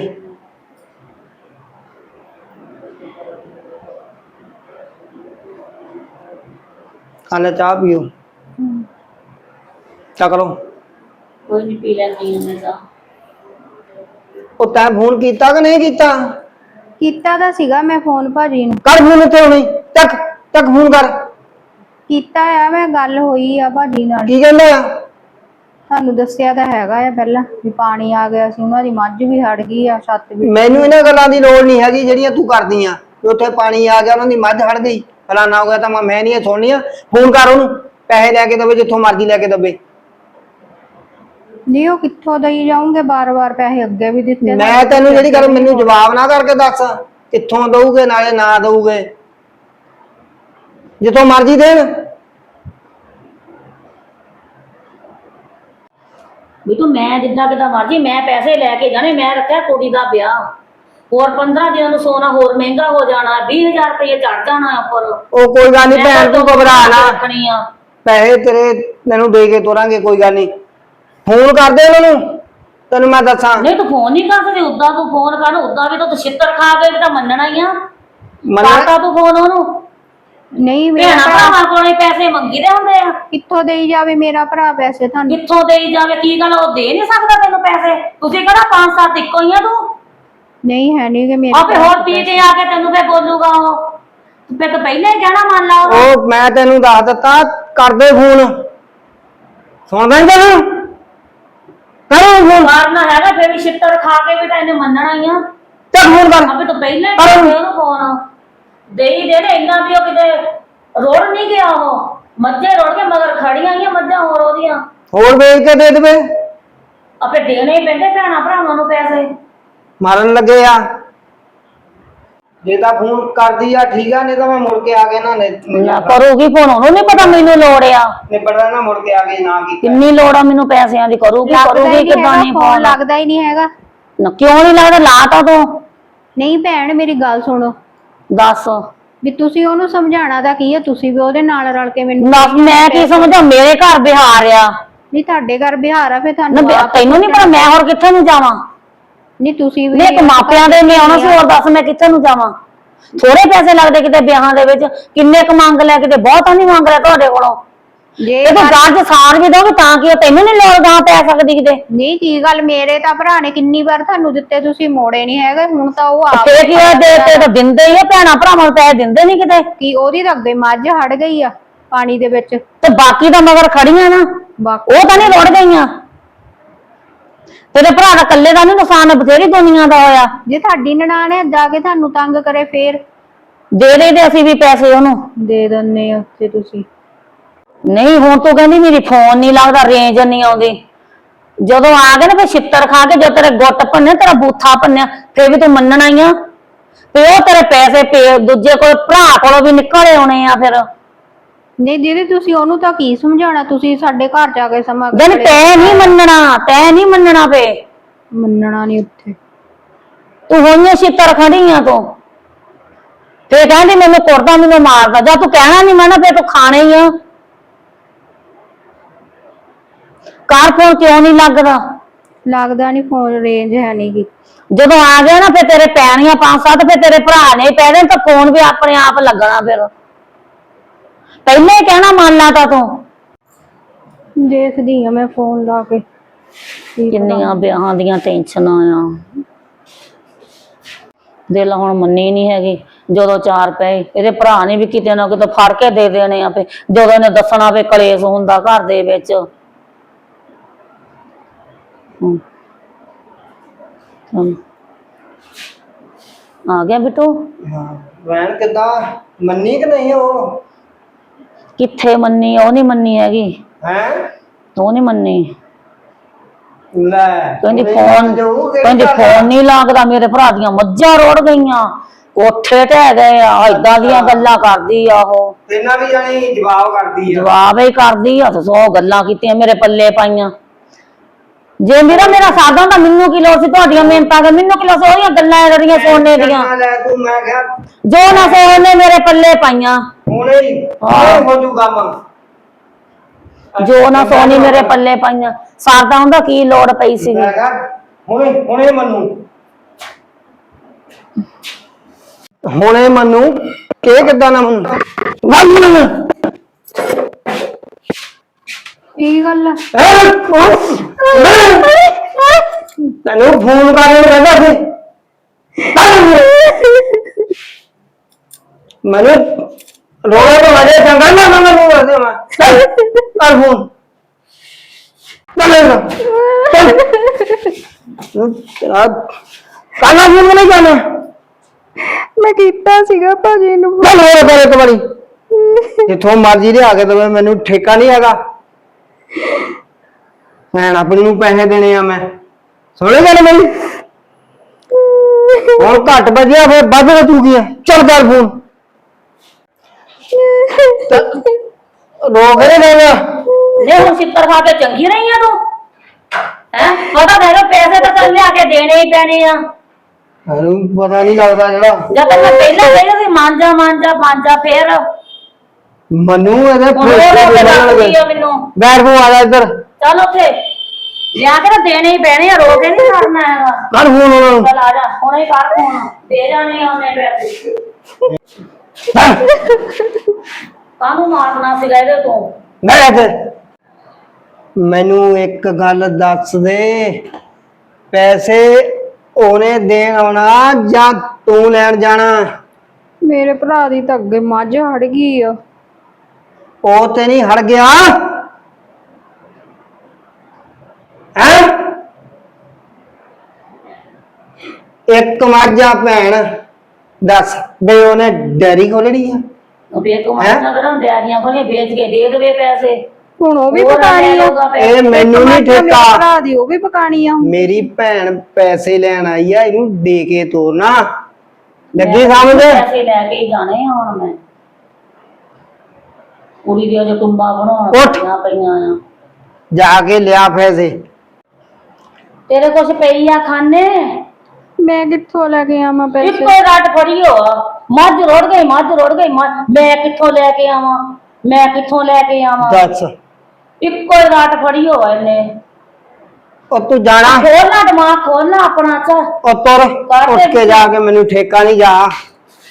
ਆ ਲੈ ਚਾਹ ਪੀਓ। ਚੱਕ ਲਓ। ਕੋਈ ਨਹੀਂ ਪੀ ਹਾਂ ਮੈਂ ਤਾਂ। ਉਹ ਤੈਂ ਫੋਨ ਕੀਤਾ ਕਿ ਨਹੀਂ ਕੀਤਾ? ਕੀਤਾ ਤਾਂ ਸੀਗਾ ਮੈਂ ਫੋਨ ਭਾਜੀ ਨੂੰ। ਕਰ ਫੋਨ ਉੱਤੇ ਹੁਣੇ ਚੱਕ ਚੱਕ ਫੋਨ ਕਰ। ਕੀਤਾ ਆ ਮੈਂ ਗੱਲ ਹੋਈ ਆ ਭਾਜੀ ਨਾਲ। ਕੀ ਕਹਿੰਦਾ ਆ? ਤੁਹਾਨੂੰ ਦੱਸਿਆ ਤਾਂ ਹੈਗਾ ਆ ਪਹਿਲਾਂ ਵੀ ਪਾਣੀ ਆ ਗਿਆ ਸੀ ਉਹਨਾਂ ਦੀ ਮੱਝ ਵੀ ਹੜ ਗਈ ਆ ਛੱਤ ਵੀ। ਮੈਨੂੰ ਇਹਨਾਂ ਗੱਲਾਂ ਦੀ ਲੋੜ ਨਹੀਂ ਹੈਗੀ ਜਿਹੜੀਆਂ ਤੂੰ ਕਰਦੀ ਆ। ਵੀ ਉੱਥੇ ਪਾਣੀ ਆ ਗਿਆ ਉਹਨਾਂ ਦੀ ਮੱਝ ਹੜ ਗਈ। ਫਲਾਨਾ ਹੋ ਗਿਆ ਤਾਂ ਮੈਂ ਨਹੀਂ ਇਹ ਸੁਣਨੀਆਂ ਫੋਨ ਕਰ ਉਹਨੂੰ ਪੈਸੇ ਲੈ ਕੇ ਦਵੇ ਜਿੱਥੋਂ ਮਰਜ਼ੀ ਲੈ ਕੇ ਦਵੇ। ਨਹੀਂ ਉਹ ਕਿੱਥੋਂ ਦਈ ਜਾਉਂਗੇ ਬਾਰ-ਬਾਰ ਪੈਸੇ ਅੱਗੇ ਵੀ ਦਿੱਤੇ ਮੈਂ ਤੈਨੂੰ ਜਿਹੜੀ ਗੱਲ ਮੈਨੂੰ ਜਵਾਬ ਨਾ ਕਰਕੇ ਦੱਸ ਕਿੱਥੋਂ ਦਊਗੇ ਨਾਲੇ ਨਾ ਦਊਗੇ? ਜਿੱਥੋਂ ਮਰਜ਼ੀ ਦੇਣ। ਵੀ ਤੂੰ ਮੈਂ ਜਿੱਦਾਂ ਕਿਦਾਂ ਮਰਜ਼ੀ ਮੈਂ ਪੈਸੇ ਲੈ ਕੇ ਜਾਣੇ ਮੈਂ ਰੱਖਿਆ ਕੁੜੀ ਦਾ ਵਿਆਹ। ਹੋਰ 15 ਦਿਨਾਂ ਨੂੰ ਸੋਨਾ ਹੋਰ ਮਹਿੰਗਾ ਹੋ ਜਾਣਾ 20000 ਰੁਪਏ ਚੜ ਜਾਣਾ ਉੱਪਰ। ਉਹ ਕੋਈ ਗੱਲ ਨਹੀਂ ਭੈਣ ਤੂੰ ਘਬਰਾ ਨਾ। ਰੱਖਣੀ ਆ। ਪੈਸੇ ਤੇਰੇ ਤੈਨੂੰ ਦੇ ਕੇ ਤੋਰਾਂਗੇ ਕੋਈ ਗੱਲ ਨਹੀਂ ਫੋਨ ਕਰ ਦੇ ਉਹਨਾਂ ਨੂੰ? ਤੈਨੂੰ ਮੈਂ ਦੱਸਾਂ। ਨਹੀਂ ਤੂੰ ਫੋਨ ਨਹੀਂ ਕਰ ਸਕਦੀ ਉਦਾਂ ਤੂੰ ਫੋਨ ਕਰ ਉਦਾਂ ਵੀ ਤਾਂ ਤੂੰ ਛਿੱਤਰ ਖਾ ਕੇ ਵੀ ਤਾਂ ਮੰਨਣਾ ਹੀ ਆ। ਮੰਨ ਕਰਤਾ ਤੂੰ ਫੋਨ ਉਹਨੂੰ? ਨਹੀਂ ਮੇਰਾ ਭੈਣਾ ਭਰਾ ਭਰਾਵਾਂ ਕੋਲੇ ਪੈਸੇ ਮੰਗੀਦੇ ਹੁੰਦੇ ਆ। ਕਿੱਥੋਂ ਦੇਈ ਜਾਵੇ ਮੇਰਾ ਭਰਾ ਪੈਸੇ ਤੁਹਾਨੂੰ? ਕਿੱਥੋਂ ਦੇਈ ਜਾਵੇ ਕੀ ਗੱਲ ਉਹ ਦੇ ਨਹੀਂ ਸਕਦਾ ਤੈਨੂੰ ਪੈਸੇ? ਤੁਸੀਂ ਕਿਹੜਾ ਪੰਜ ਸੱਤ ਇੱਕੋ ਹੀ ਆ ਤੂੰ? ਨਹੀਂ ਹੈ ਨਹੀਂ ਕਿ ਮੇਰੇ ਆਪੇ ਹੋਰ ਪੀ ਕੇ ਆ ਕੇ ਤੈਨੂੰ ਫੇ ਬੋਲੂਗਾ ਉਹ। ਫੇ ਤਾਂ ਪਹਿਲਾਂ ਹੀ ਕਹਿਣਾ ਮੰਨ ਲਾ ਉਹ ਉਹ ਮੈਂ ਤੈਨੂੰ ਦੱਸ ਦਿੱਤਾ ਕਰ ਦੇ ਫੋਨ। ਸੁਣਦਾ ਨਹੀਂ ਤੈਨੂੰ? ਕਰੋ ਫੋਨ ਮਾਰਨਾ ਹੈਗਾ ਫੇ ਵੀ ਛਿੱਤਰ ਖਾ ਕੇ ਵੀ ਤਾਂ ਇਹਨੇ ਮੰਨਣਾ ਹੀ ਆ। ਚੱਲ ਫੋਨ ਕਰ। ਆਪੇ ਤਾਂ ਪਹਿਲਾਂ ਹੀ ਅਰੇ। ਕਰਦੇ ਉਹਨੂੰ ਫੋਨ ਦੇਈ ਦੇ ਦੇ ਇੰਨਾ ਵੀ ਉਹ ਕਿਤੇ ਰੋੜ ਨਹੀਂ ਗਿਆ ਉਹ। ਮੱਝੇ ਰੋੜ ਕੇ ਮਗਰ ਖੜੀਆਂ ਆਈਆਂ ਮੱਝਾਂ ਹੋਰ ਉਹਦੀਆਂ। ਹੋਰ ਵੇਚ ਕੇ ਦੇ ਦੇਵੇ। ਆਪੇ ਦੇਣੇ ਹੀ ਪੈਂਦੇ ਭੈਣਾ ਭਰਾਵਾਂ ਨੂੰ ਪੈਸੇ। ਮਾਰਨ ਲੱਗੇ ਆ। ਜੇ ਤਾਂ ਫੋਨ ਕਰਦੀ ਆ ਠੀਕ ਆ ਨਹੀਂ ਤਾਂ ਮੈਂ ਮੁੜ ਕੇ ਆ ਕੇ ਨਾ ਨਾ ਕਰੂਗੀ ਫੋਨ ਉਹਨੂੰ ਨਹੀਂ ਪਤਾ ਮੈਨੂੰ ਲੋੜ ਆ ਨਿਬੜਦਾ ਨਾ ਮੁੜ ਕੇ ਆ ਕੇ ਨਾ ਕੀਤਾ। ਕਿੰਨੀ ਲੋੜ ਆ ਮੈਨੂੰ ਪੈਸਿਆਂ ਦੀ ਕਰੂਗੀ ਲੱਗਦਾ ਕਰੂਗੀ ਹੀ ਨਹੀਂ ਕਿਦਾਂ ਹੈਗਾ ਨਹੀਂ ਫੋਨ ਫੋਨ ਲੱਗਦਾ ਹੀ ਨਹੀਂ ਹੈਗਾ। ਨਾ ਕਿਉਂ ਨਹੀਂ ਲੱਗਦਾ ਲਾਤਾ ਤੂੰ ਨਹੀਂ ਭੈਣ ਮੇਰੀ ਗੱਲ ਸੁਣੋ। ਦੱਸ। ਵੀ ਤੁਸੀਂ ਉਹਨੂੰ ਸਮਝਾਣਾ ਤਾਂ ਕੀ ਹੈ ਤੁਸੀਂ ਵੀ ਉਹਦੇ ਨਾਲ ਰਲ ਕੇ ਮੈਨੂੰ ਨਾ ਮੈਂ ਕੀ ਸਮਝਾਂ ਮੇਰੇ ਘਰ ਬਿਹਾਰ ਆ। ਨਹੀਂ ਤੁਹਾਡੇ ਘਰ ਬਿਹਾਰ ਆ ਫੇ ਨਾ ਤੁਹਾਨੂੰ ਬਿ- ਆਪ ਤੈਨੂੰ ਨਹੀਂ ਪਤਾ ਮੈਂ ਹੋਰ ਕਿੱਥੇ ਨੂੰ ਜਾਵਾਂ? ਨਹੀਂ ਤੁਸੀਂ ਵੀ ਨੇ ਇੱਕ ਮਾਪਿਆਂ ਦੇ ਨੇ ਆਉਣਾ ਸੀ ਹੋਰ ਦੱਸ ਮੈਂ ਕਿੱਥੇ ਨੂੰ ਜਾਵਾਂ? ਥੋੜੇ ਪੈਸੇ ਲੱਗਦੇ ਕਿਤੇ ਵਿਆਹਾਂ ਦੇ ਵਿੱਚ ਕਿੰਨੇ ਕੁ ਮੰਗ ਲੈ ਕਿਤੇ ਬਹੁਤਾ ਨਹੀਂ ਮੰਗ ਲਿਆ ਤੁਹਾਡੇ ਕੋਲੋਂ? ਜੇ ਤਾਂ ਚ ਸਾਰ ਵੀ ਦੋਗੇ ਤਾਂ ਕਿ ਉਹ ਤੈਨੂੰ ਨਹੀਂ ਲੋੜ ਗਾਂ ਪੈ ਸਕਦੀ ਕਿਤੇ। ਨਹੀਂ ਕੀ ਗੱਲ ਮੇਰੇ ਤਾਂ ਭਰਾ ਨੇ ਕਿੰਨੀ ਵਾਰ ਤੁਹਾਨੂੰ ਦਿੱਤੇ ਤੁਸੀਂ ਮੋੜੇ ਨਹੀਂ ਹੈਗੇ ਹੁਣ ਤਾਂ ਉਹ ਆਪ ਤੇ ਕੀ ਹੋਇਆ, ਦੇ ਤੇ ਤਾਂ ਦਿੰਦੇ ਹੀ ਆ ਭੈਣਾ ਭਰਾਵਾਂ ਨੂੰ ਪੈਸੇ ਦਿੰਦੇ ਨਹੀਂ ਕਿਤੇ। ਕੀ ਉਹਦੀ ਤਾਂ ਅੱਗੇ ਮੱਝ ਹੜ ਗਈ ਆ ਪਾਣੀ ਦੇ ਵਿੱਚ। ਤੇ ਬਾਕੀ ਤਾਂ ਮਗਰ ਖੜੀਆਂ ਨਾ। ਉਹ ਤਾਂ ਨਹੀਂ ਰੁੜ ਗਈਆਂ। ਤੇਰੇ ਭਰਾ ਦਾ ਇਕੱਲੇ ਦਾ ਨਹੀਂ ਨੁਕਸਾਨ ਬਥੇਰੀ ਦੁਨੀਆ ਦਾ ਹੋਇਆ। ਜੇ ਤੁਹਾਡੀ ਨਨਾਣ ਹੈ ਜਾ ਕੇ ਤੁਹਾਨੂੰ ਤੰਗ ਕਰੇ ਫੇਰ। ਦੇ ਦੇ ਦੇ ਅਸੀਂ ਵੀ ਪੈਸੇ ਉਹਨੂੰ। ਦੇ ਦਿੰਨੇ ਆ ਤੇ ਤੁਸੀਂ। ਨਹੀਂ ਹੁਣ ਤੂੰ ਕਹਿੰਦੀ ਮੇਰੀ ਫੋਨ ਨਹੀਂ ਲੱਗਦਾ ਰੇਂਜ ਨਹੀਂ ਆਉਂਦੀ। ਜਦੋਂ ਆ ਗਏ ਨਾ ਫੇ ਛਿੱਤਰ ਖਾ ਕੇ ਜੋ ਤੇਰੇ ਗੁੱਟ ਭੰਨੇ ਤੇਰਾ ਬੂਥਾ ਭੰਨਿਆ ਫੇਰ ਵੀ ਤੂੰ ਮੰਨਣਾ ਹੀ ਆ। ਤੇ ਉਹ ਤੇਰੇ ਪੈਸੇ ਪੇ ਦੂਜੇ ਕੋਲ ਭਰਾ ਕੋਲੋਂ ਵੀ ਨਿਕਲੇ ਆਉਣੇ ਆ ਫਿਰ। ਨਹੀਂ ਦੀਦੀ ਤੁਸੀਂ ਉਹਨੂੰ ਤਾਂ ਕੀ ਸਮਝਾਉਣਾ? ਤੁਸੀਂ ਸਾਡੇ ਘਰ ਜਾ ਕੇ ਸਮਾਂ ਦਿਨ ਤੈ ਨਹੀਂ ਮੰਨਣਾ ਤੈ ਨਹੀਂ ਮੰਨਣਾ ਫੇ। ਮੰਨਣਾ ਨਹੀਂ ਉੱਥੇ। ਤੂੰ ਹੋਈਆਂ ਛਿੱਤਰ ਖੜੀਆਂ ਤੂੰ। ਫੇ ਕਹਿੰਦੀ ਮੈਨੂੰ ਕੁਰਦਾ ਮੈਨੂੰ ਮਾਰਦਾ। ਜਾਂ ਤੂੰ ਕਹਿਣਾ ਨਹੀਂ ਮੈਂ ਫੇ ਤੂੰ ਖਾਣੇ ਹੀ ਆ। ਕਾਰ ਫੋਨ ਕਿਉਂ ਨਹੀਂ ਲੱਗਦਾ? ਲੱਗਦਾ ਨਹੀਂ ਫੋਨ ਰੇਂਜ ਹੈ ਨਹੀਂ ਗੀ। ਜਦੋਂ ਆ ਗਿਆ ਨਾ ਫੇ ਤੇਰੇ ਪੈਣੀਆਂ ਪੰਜ ਸੱਤ ਫੇ ਤੇਰੇ ਭਰਾ ਨੇ ਪੈ ਦੇਣ ਤਾਂ ਫੋਨ ਵੀ ਆਪਣੇ ਆਪ ਲੱਗਣਾ ਫਿਰ। ਪਹਿਲੇ ਹੀ ਕਹਿਣਾ ਮੰਨ ਲਾ ਤਾ ਤੂੰ। ਦੇਖਦੀ ਆ ਮੈਂ ਫੋਨ ਲਾ ਕੇ। ਕੀ ਕਿੰਨੀਆਂ ਵਿਆਹਾਂ ਦੀਆਂ ਟੈਨਸ਼ਨਾਂ ਆ। ਦਿਲ ਹੁਣ ਮੰਨੀ ਨਹੀਂ ਹੈਗੀ ਜਦੋਂ ਚਾਰ ਪਏ ਇਹਦੇ ਭਰਾ ਨੇ ਵੀ ਕਿਤੇ ਨਾ ਕਿਤੇ ਫੜ ਕੇ ਦੇ ਦੇਣੇ ਆ ਫੇ ਜਦੋਂ ਇਹਨੇ ਦੱਸਣਾ ਫੇ ਕਲੇਸ਼ ਹੁੰਦਾ ਘਰ ਦੇ ਵਿੱਚ। ਹਮ। ਚੱਲ। ਆ ਗਿਆ ਬਿੱਟੂ? ਹਾਂ ਵੈਨ ਕਿੱਦਾਂ? ਮੰਨੀ ਕਿ ਨਹੀਂ ਉਹ? ਕਿੱਥੇ ਮੰਨੀ ਉਹ ਨਹੀਂ ਮੰਨੀ ਹੈਗੀ। ਹੈ? ਉਹ ਨਹੀਂ ਮੰਨੀ। ਲੈ ਕਹਿੰਦੀ ਨਹੀਂ ਫੋਨ ਕਹਿੰਦੀ? ਫੋਨ ਨਹੀਂ ਲੱਗਦਾ ਮੇਰੇ ਭਰਾ ਦੀਆਂ ਮੱਝਾਂ ਰੋੜ ਗਈਆਂ। ਕੋਠੇ ਢਹਿ ਗਏ ਆ ਏਦਾਂ ਦੀਆਂ ਗੱਲਾਂ ਕਰਦੀ ਆ ਉਹ। ਇਹਨਾਂ ਵੀ ਜਾਣੀ ਜਵਾਬ ਕਰਦੀ ਆ। ਜਵਾਬ ਹੀ ਕਰਦੀ ਆ ਤੇ ਸੋ ਗੱਲਾਂ ਕੀਤੀਆਂ ਮੇਰੇ ਪੱਲੇ ਪਾਈਆਂ। ਜੇ ਮੇਰਾ ਮੇਰਾ ਸਾਦਾ ਤਾਂ ਮੈਨੂੰ ਕੀ ਲੋੜ ਸੀ ਤੁਹਾਡੀਆਂ ਮਿਹਨਤਾਂ ਦਾ ਮੈਨੂੰ ਕੀ ਲੋੜ ਸੀ ਉਹਦੀਆਂ ਗੱਲਾਂ ਜਿਹੜੀਆਂ ਸੋਨੇ ਦੀਆਂ। ਚੱਲ ਲੈ ਤੂੰ ਮੈਂ ਕਿਹਾ ਜੋ ਨਾ ਸੋਨੇ ਮੇਰੇ ਪੱਲੇ ਪਾਈਆਂ। ਹੁਣੇ ਹੀ ਹੁਣੇ ਹੋ। ਜੂ ਕੰਮ। ਜੋ ਨਾ ਸੋਨੀ ਮੇਰੇ ਪੱਲੇ ਪਾਈਆਂ। ਸਰਦਾ ਹੁੰਦਾ ਕੀ ਲੋੜ ਪਈ ਸੀਗੀ? ਮੈਂ ਕਿਹਾ ਹੁਣੇ ਹੁਣੇ ਮੰਨੂ। ਹੁਣੇ ਮੰਨੂ। ਕਿ ਕਿੱਦਾਂ ਨਾ ਮੰਨੂ? ਮੰਨੂ। ਕੀ ਗੱਲ ਆ? ਤੈਨੂੰ ਫੋਨ ਕਰਨ ਕਹਿੰਦਾ ਸੀ। ਮੈਨੂੰ ਰੋਣਾ ਤਾਂ ਵਜੇ ਚੰਗਾ ਨਾ ਨਾ ਮੈਨੂੰ ਵਜੇ ਮੈਂ ਚੱਲ, ਕਰ ਫੋਨ। ਚੱਲ ਨਾ ਚੱਲ। ਤੇਰਾ ਕਾਨਾ ਫੋਨ ਨਹੀਂ ਜਾਣਾ। ਮੈਂ ਕੀਤਾ ਸੀਗਾ ਭਾਜੀ ਨੂੰ ਚੱਲ ਹੋਰ ਕਰ ਇੱਕ ਵਾਰੀ। ਜਿੱਥੋਂ ਮਰਜ਼ੀ ਲਿਆ ਕੇ ਦਵੇ ਮੈਨੂੰ ਠੇਕਾ ਨਹੀਂ ਹੈਗਾ। ਭੈਣ ਆਪਣੀ ਨੂੰ ਪੈਸੇ ਦੇਣੇ ਆ ਮੈਂ। ਸੁਣੇ ਗੱਲ ਮੇਰੀ? ਹੁਣ ਘੱਟ ਬਜਿਆ ਫਿਰ ਵੱਧ ਵੇ ਤੂੰ ਕੀ ਹੈ ਚੱਲ ਕਰ ਫੋਨ। ਰੋਕ ਰੇ ਦੇਗਾ ਲੈ ਹੁਣ ਛਿੱਤਰ ਖਾ ਕੇ ਚੰਗੀ ਰਹੀ ਆ ਤੂੰ ਹੈ? ਪਤਾ ਤੇਰੇ ਪੈਸੇ ਤਾਂ ਤੈਨੂੰ ਲਿਆ ਕੇ ਦੇਣੇ ਹੀ ਪੈਣੇ ਆ। ਮੈਨੂੰ ਪਤਾ ਨਹੀਂ ਲੱਗਦਾ ਜਿਹੜਾ। ਜਦ ਤੱਕ ਮੈਂ ਪਹਿਲਾਂ ਕਹਿੰਦਾ ਸੀ ਮਾਂਜਾ ਮਾਂਜਾ ਮਾਂਜਾ ਫੇਰ। ਮਨੂ ਇਹਦੇ ਹੁਣ ਉਹ ਰੋ ਕੇ ਦੱਸਦੀ ਆ ਮੈਨੂੰ? ਬੈਠ ਫੋਨ ਆ ਜਾ ਇੱਧਰ। ਚੱਲ ਉੱਥੇ। ਲਿਆ ਕੇ ਤਾਂ ਦੇਣੇ ਹੀ ਪੈਣੇ ਆ ਰੋ ਕੇ ਨਹੀਂ ਕਰਨਾ ਹੈਗਾ। ਕਰ ਫੋਨ ਉਹਨਾਂ ਨੂੰ। ਚੱਲ ਆ ਜਾ ਹੁਣੇ ਕਰ ਫੋਨ। ਦੇ ਜਾਣੇ ਆ ਉਹਨੇ ਪੈਸੇ ਚੱਲ, ਕਾਹਨੂੰ ਮਾਰਨਾ ਸੀਗਾ ਇਹਦੇ ਤੋਂ? ਬੈਠ ਇੱਥੇ ਮੈਨੂੰ ਇੱਕ ਗੱਲ ਦੱਸ ਦੇ। ਪੈਸੇ ਉਹਨੇ ਦੇਣ ਆਉਣਾ ਜਾਂ ਤੂੰ ਲੈਣ ਜਾਣਾ? ਮੇਰੇ ਭਰਾ ਦੀ ਤਾਂ ਅੱਗੇ ਮੱਝ ਹੜ ਗਈ ਆ। ਉਹ ਤੇ ਨਹੀਂ ਹਟ ਗਿਆ। ਹੈ? ਇੱਕ ਮਾਝਾ ਭੈਣ ਦੱਸ ਬਈ ਉਹਨੇ ਡੈਰੀ ਖੋਲਣੀ ਆ? ਉਹ ਬੇਕ ਮਾਰਨਾ ਕਰਾਂ ਡੈਰੀਆਂ ਕੋਲੇ ਵੇਚ ਕੇ ਦੇ ਦੇਵੇ ਪੈਸੇ। ਹੁਣ ਉਹ ਵੀ ਹੋਰ ਪਕਾਣੀ ਲੈ ਆ। ਲਊਗਾ ਪੈਸੇ। ਇਹ ਮੈਨੂੰ ਨਹੀਂ ਮੇਰੇ ਠੇਕਾ। ਭਰਾ ਦੀ ਉਹ ਵੀ ਪਕਾਣੀ ਆ ਮੇਰੀ ਭੈਣ ਪੈਸੇ ਲੈਣ ਆਈ ਆ ਇਹਨੂੰ ਦੇ ਕੇ ਤੋਰਨਾ। ਲੱਗੀ ਸਮਝ? ਪੈਸੇ ਲੈ ਕੇ ਹੀ ਜਾਣੇ ਆ ਹੁਣ ਮੈਂ। ਕੁੜੀ ਦੀਆਂ ਜੋ ਟੁੰਬਾ ਬਣਾਉਣ ਉੱਠ। ਪਈਆਂ ਪਈਆਂ ਆ। ਜਾ ਕੇ ਲਿਆ ਪੈਸੇ। ਤੇਰੇ ਕੁਛ ਪਈ ਆ ਖਾਨੇ? ਮੈਂ ਕਿੱਥੋਂ ਲੈ ਕੇ ਆਵਾਂ ਪੈਸੇ? ਇੱਕੋ ਰੱਟ ਫੜੀ ਹੋ ਮੱਝ ਰੋੜ ਗਈ ਮੱਝ ਰੋੜ ਗਈ ਮੱਝ- ਮੈਂ ਕਿੱਥੋਂ ਲੈ ਕੇ ਆਵਾਂ? ਮੈਂ ਕਿੱਥੋਂ ਲੈ ਕੇ ਆਵਾਂ? ਦੱਸ। ਇੱਕੋ ਰੱਟ ਫੜੀ ਹੋ ਇਹਨੇ। ਉਹ ਤੂੰ ਜਾਣਾ? ਖੋਲਣਾ ਦਿਮਾਗ ਖੋਲਣਾ ਆਪਣਾ ਚ ਉਹ ਤੁਰ ਉੱਠ ਕੇ ਜਾ ਕੇ ਮੈਨੂੰ ਠੇਕਾ ਨਹੀਂ ਜਾ।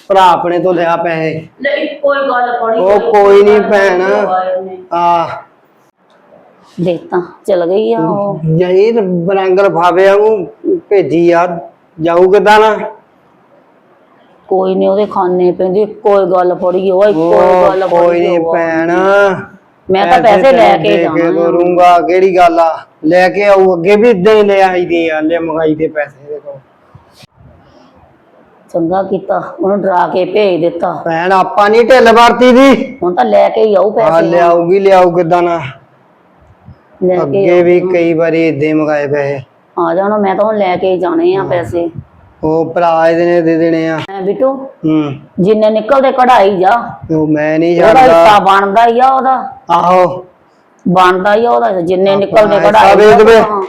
ਭਰਾ ਆਪਣੇ ਤੋਂ ਲਿਆ ਪੈਸੇ। ਲੈ ਇੱਕੋ ਹੀ ਗੱਲ ਫੜੀ ਉਹ ਹੋਈ, ਕੋਈ ਨੀ ਗੱਲ ਭੈਣ। ਫੜੀ ਹੋਈ ਇਹਨੇ। ਆ। ਦੇਖਤਾ ਚਲ ਗਈ ਆ ਉਹ। ਜਹੀ ਬਰੰਗ ਲਫਾਵੇ ਵਾਂਗੂ ਭੇਜੀ ਆ ਜਾਊ ਕਿੱਦਾਂ ਨਾ? ਕੋਈ ਨਹੀਂ ਉਹਦੇ ਖਾਨੇ ਪੈਂਦੀ ਕੋਈ ਗੱਲ ਫੜੀ ਹੋਈ ਕੋਈ ਉਹ ਗੱਲ ਕੋਈ ਫੜੀ ਨਹੀਂ ਹੋਈ। ਭੈਣ। ਮੈਂ ਤਾਂ ਪੈਸੇ ਲੈ ਕੇ ਜਾਣਾ। ਕਰੂੰਗਾ ਕਿਹੜੀ ਗੱਲ ਆ? ਲੈ ਕੇ ਆਊ ਅੱਗੇ ਵੀ ਇਦਾਂ ਹੀ ਲੈ ਆਈ ਦੀ ਆ ਲੈ ਮੰਗਾਈ ਦੇ ਪੈਸੇ ਦੇ ਕੋਲ। ਚੰਗਾ ਕੀਤਾ ਉਹਨੂੰ ਡਰਾ ਕੇ ਭੇਜ ਦਿੱਤਾ। ਭੈਣ ਆਪਾਂ ਨਹੀਂ ਢਿੱਲ ਵਰਤੀ ਦੀ। ਹੁਣ ਤਾਂ ਲੈ ਕੇ ਹੀ ਆਉ ਆ ਪੈਸੇ ਲਿਆਊਗੀ ਲਿਆਊ ਕਿੱਦਾਂ ਨਾ। ਲੈ ਕੇ ਅੱਗੇ ਵੀ ਕਈ ਵਾਰੀ ਇਦਾਂ ਮੰਗਾਏ ਪੈਸੇ। ਆ ਜਾਣਾ ਮੈਂ ਤਾਂ ਹੁਣ ਲੈ ਕੇ ਹੀ ਜਾਣੇ ਆ ਪੈਸੇ। ਉਹ ਭਰਾ ਇਹਦੇ ਨੇ ਦੇ ਦੇਣੇ ਆ। ਐ ਬਿੱਟੂ? ਹੂੰ। ਜਿੰਨੇ ਨਿਕਲਦੇ ਕਢਾਈ ਜਾ। ਉਹ ਮੈਂ ਨਹੀਂ ਉਹਦਾ ਜਾਣਦਾ। ਹਿੱਸਾ ਬਣਦਾ ਹੀ ਆ ਉਹਦਾ। ਆਹੋ। ਬਣਦਾ ਹੀ ਆ ਉਹਦਾ ਜਿੰਨੇ ਨਿਕਲਦੇ ਹਿੱਸਾ ਕਢਾਈ ਵੇਚ ਦੇਵੇ। ਹਾਂ।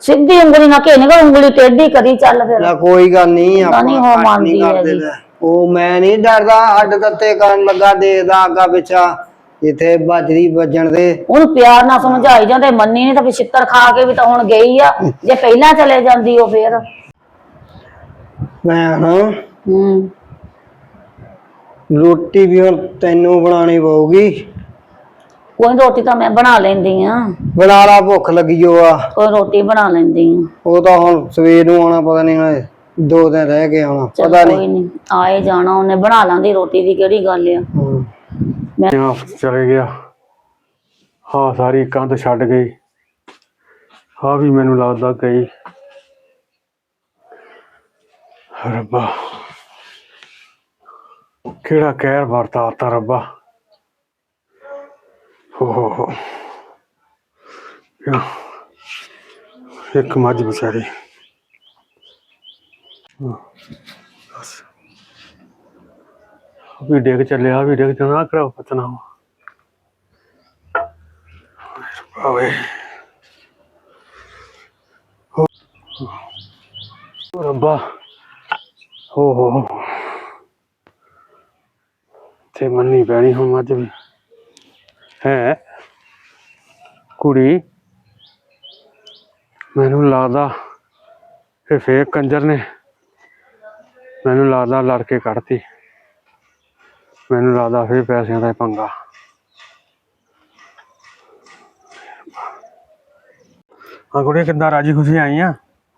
ਸਿੱਧੀ ਉਂਗਲੀ ਨਾ ਕੇ ਨਿਕਲ ਉਂਗਲੀ ਟੇਢੀ ਕਰੀ ਚੱਲ ਫਿਰ। ਨਾ ਕੋਈ ਗੱਲ ਨਹੀਂ ਆਪਾਂ ਨਹੀਂ ਉਹ ਮੰਨਦੀ ਕਰਦੇ ਹੈਗੀ। ਉਹ ਮੈਂ ਨਹੀਂ ਡਰਦਾ ਹੱਡ ਤੱਤੇ ਕਰਨ ਲੱਗਾ ਦੇਖਦਾ ਅੱਗਾ ਪਿੱਛਾ। ਜਿੱਥੇ ਵੱਜਦੀ ਵੱਜਣ ਦੇ। ਉਹਨੂੰ ਪਿਆਰ ਨਾਲ ਸਮਝਾਈ ਜਾਂਦੇ ਮੰਨੀ ਨਹੀਂ ਤਾਂ ਫਿਰ ਛਿੱਤਰ ਖਾ ਕੇ ਵੀ ਤਾਂ ਹੁਣ ਗਈ ਆ। ਜੇ ਪਹਿਲਾਂ ਚਲੇ ਜਾਂਦੀ ਉਹ ਫੇਰ। ਮੈਂ ਨਾ ਹੂੰ। ਰੋਟੀ ਵੀ ਹੁਣ ਤੈਨੂੰ ਬਣਾਉਣੀ ਪਊਗੀ। ਕੋਈ ਨੀ, ਰੋਟੀ ਤਾਂ ਮੈਂ ਬਣਾ ਲੈਂਦੀ ਆ। ਬਣਾ ਲਾ ਭੁੱਖ ਲੱਗੀ ਓ ਆ। ਕੋਈ ਰੋਟੀ ਬਣਾ ਲੈਂਦੀ ਆ। ਉਹ ਤਾਂ ਹੁਣ ਸਵੇਰ ਨੂੰ ਆਉਣਾ ਪਤਾ ਨਹੀਂ ਹੁਣ ਦੋ ਦਿਨ ਰਹਿ ਕੇ ਆਉਣਾ ਚੱਲ ਪਤਾ ਕੋਈ ਨਹੀਂ ਨਹੀਂ ਆਏ ਜਾਣਾ ਉਹਨੇ ਬਣਾ ਲਾਂਦੀ ਰੋਟੀ ਦੀ ਕਿਹੜੀ ਗੱਲ ਆ। ਹੂੰ। ਆ ਚਲੇ ਗਿਆ? ਹਾਂ ਸਾਰੀ ਕੰਧ ਛੱਡ ਗਈ। ਹਾਂ ਵੀ ਮੈਨੂੰ ਲੱਗਦਾ ਗਈ ਰੱਬਾ। ਕਿਹੜਾ ਕਹਿਰ ਵਰਤਾ ਆਤਾ ਰੱਬਾ। ਹੋ ਹੋ ਹੋ। ਇੱਕ ਮੱਝ ਵਿਚਾਰੀ। ਹਾਂ, ਵੀ ਡੇਗ ਚੱਲਿਆ ਵੀ ਡੇਗ ਚਨਾ ਕਰਾ ਪਤਨਾ ਆਵੇ ਹੋ ਰੱਬਾ ਹੋ ਹੋ ਤੇ ਮੰਨੀ ਪੈਣੀ ਹੁਣ ਅੱਜ ਵੀ। ਹੈ? ਕੁੜੀ ਮੈਨੂੰ ਲੱਗਦਾ ਇਹ ਫੇਕ ਕੰਜਰ ਨੇ ਮੈਨੂੰ ਲੱਗਦਾ ਲੜ ਕੇ ਕੱਢਤੀ। ਮੈਨੂੰ ਲੱਗਦਾ ਫੇਰ ਪੈਸਿਆਂ ਦਾ ਹੀ ਪੰਗਾ। ਹਾਂ ਕੁੜੀ ਕਿੱਦਾਂ? ਰਾਜੀ ਖੁਸ਼ੀ ਆਈ ਆ?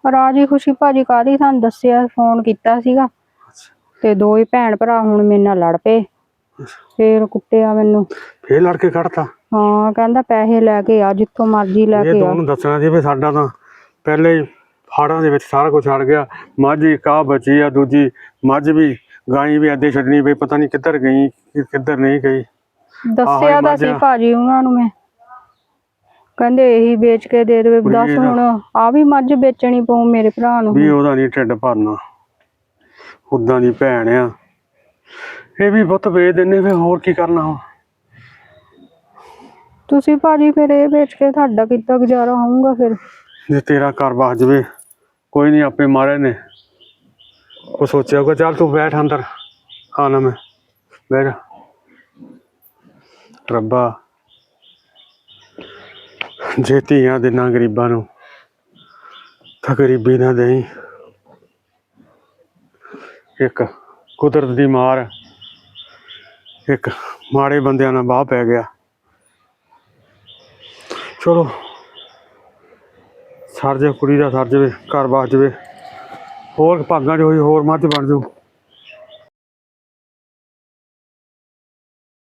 ਰਾਜੀ ਖੁਸ਼ੀ ਭਾਜੀ ਕਾਦੀ ਤੁਹਾਨੂੰ ਦੱਸਿਆ ਫੋਨ ਕੀਤਾ ਸੀਗਾ। ਤੇ ਦੋ ਹੀ ਭੈਣ ਭਰਾ ਹੁਣ ਮੇਰੇ ਨਾਲ ਲੜ ਪਏ। ਫੇਰ ਕੁੱਟਿਆ ਮੈਨੂੰ। ਫੇਰ ਲੜ ਕੇ ਕੱਢਤਾ? ਹਾਂ ਕਹਿੰਦਾ ਪੈਸੇ ਲੈ ਕੇ ਆ ਜਿੱਥੋਂ ਮਰਜ਼ੀ ਲੈ ਕੇ ਆ। ਉਹਨੂੰ ਦੱਸਣਾ ਸੀ ਵੀ ਸਾਡਾ ਤਾਂ ਪਹਿਲੇ ਹਾੜਾਂ ਦੇ ਵਿੱਚ ਸਾਰਾ ਕੁਝ ਛੱਡ ਗਿਆ। ਮੱਝ ਆਹ ਬਚੀ ਆ ਦੂਜੀ ਮੱਝ ਵੀ ਗਾਈ ਵੀ ਅੱਧੇ ਛੱਡਣੀ ਪਈ ਪਤਾ ਨਹੀਂ ਕਿੱਧਰ ਗਈ ਕਿੱਧਰ ਨਹੀਂ ਗਈ। ਦੱਸਿਆ ਤਾਂ ਸੀ। ਭਾਜੀ ਉਹਨਾਂ ਨੂੰ ਮੈਂ। ਕਹਿੰਦੇ ਇਹੀ ਵੇਚ ਕੇ ਦੇ ਦੇਵੇ ਦੱਸ ਹੁਣ ਆ ਵੀ ਮੱਝ ਵੇਚਣੀ ਪਊ ਮੇਰੇ ਭਰਾ ਨੂੰ। ਵੀ ਉਹਦਾ ਨਹੀਂ ਢਿੱਡ ਭਰਨਾ। ਉਦਾਂ ਦੀ ਭੈਣ ਆ। ਇਹ ਵੀ ਬਹੁਤ ਵੇਚ ਦਿੰਨੇ ਫੇ ਹੋਰ ਕੀ ਕਰਨਾ ਹੁਣ? ਤੁਸੀਂ ਭਾਜੀ ਫਿਰ ਇਹ ਵੇਚ ਕੇ ਤੁਹਾਡਾ ਕਿੱਦਾਂ ਗੁਜ਼ਾਰਾ ਹੋਊਗਾ ਫਿਰ? ਜੇ ਤੇਰਾ ਘਰ ਬਸ ਜਵੇ ਕੋਈ ਨਹੀਂ ਆਪੇ ਮਾਰੇ ਨੇ। ਉਹ ਸੋਚਿਆ ਕਿ ਚੱਲ ਤੂੰ ਬੈਠ ਅੰਦਰ ਆਣਾ ਮੈਂ ਬੈਠ ਰੱਬਾ, ਜੇ ਧੀਆਂ ਦੇਣਾ ਗਰੀਬਾਂ ਨੂੰ ਤਾਂ ਗਰੀਬੀ ਨਾ ਦੇਈ। ਇੱਕ ਕੁਦਰਤ ਦੀ ਮਾਰ, ਇੱਕ ਮਾੜੇ ਬੰਦਿਆਂ ਨਾਲ ਬਾਹ ਪੈ ਗਿਆ। ਚਲੋ, ਸਰ ਜੇ ਕੁੜੀ ਦਾ ਸਰ ਜਵੇ, ਘਰ ਬਸ ਜਵੇ। ਹੋਰ ਭਾਗਾਂ 'ਚ ਹੋਈ ਹੋਰ ਮੱਝ ਬਣ ਜਾਊ